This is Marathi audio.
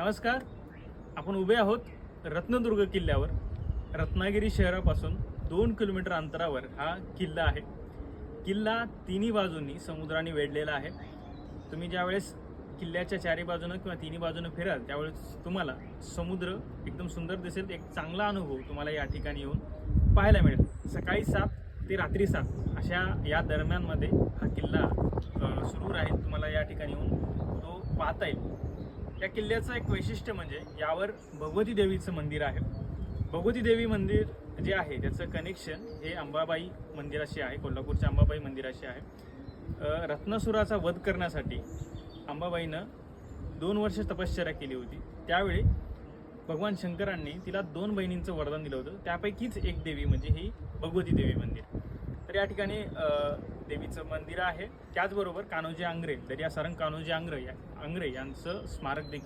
नमस्कार. आपण उभे आहोत रत्नदुर्ग किल्ल्यावर. रत्नागिरी शहरापासून दोन किलोमीटर अंतरावर हा किल्ला आहे. किल्ला तिन्ही बाजूंनी समुद्राने वेढलेला आहे. तुम्ही ज्यावेळेस किल्ल्याच्या चारी बाजूनं किंवा तिन्ही बाजूनं फिराल त्यावेळेस तुम्हाला समुद्र एकदम सुंदर दिसेल. एक चांगला अनुभव तुम्हाला या ठिकाणी येऊन पाहायला मिळेल. सकाळी सात ते रात्री सात अशा या दरम्यानमध्ये हा किल्ला सुरू राहील. तुम्हाला या ठिकाणी येऊन तो पाहता येईल. या किल्ल्याचं एक वैशिष्ट्य म्हणजे यावर भगवती देवीचं मंदिर आहे. भगवती देवी मंदिर जे आहे त्याचं कनेक्शन हे अंबाबाई मंदिराशी आहे कोल्हापूरच्या अंबाबाई मंदिराशी आहे. रत्नासुराचा वध करण्यासाठी अंबाबाईनं दोन वर्ष तपश्चर्या केली होती. त्यावेळी भगवान शंकरांनी तिला दोन बहिणींचं वरदान दिलं होतं. त्यापैकीच एक देवी म्हणजे ही भगवती देवी मंदिर. तर या ठिकाणी देवीचं मंदिर आहे. त्याचबरोबर कान्होजी आंग्रे दर्या सरंग कान्होजी आंग्रे या आंग्रे यांचं स्मारक देखील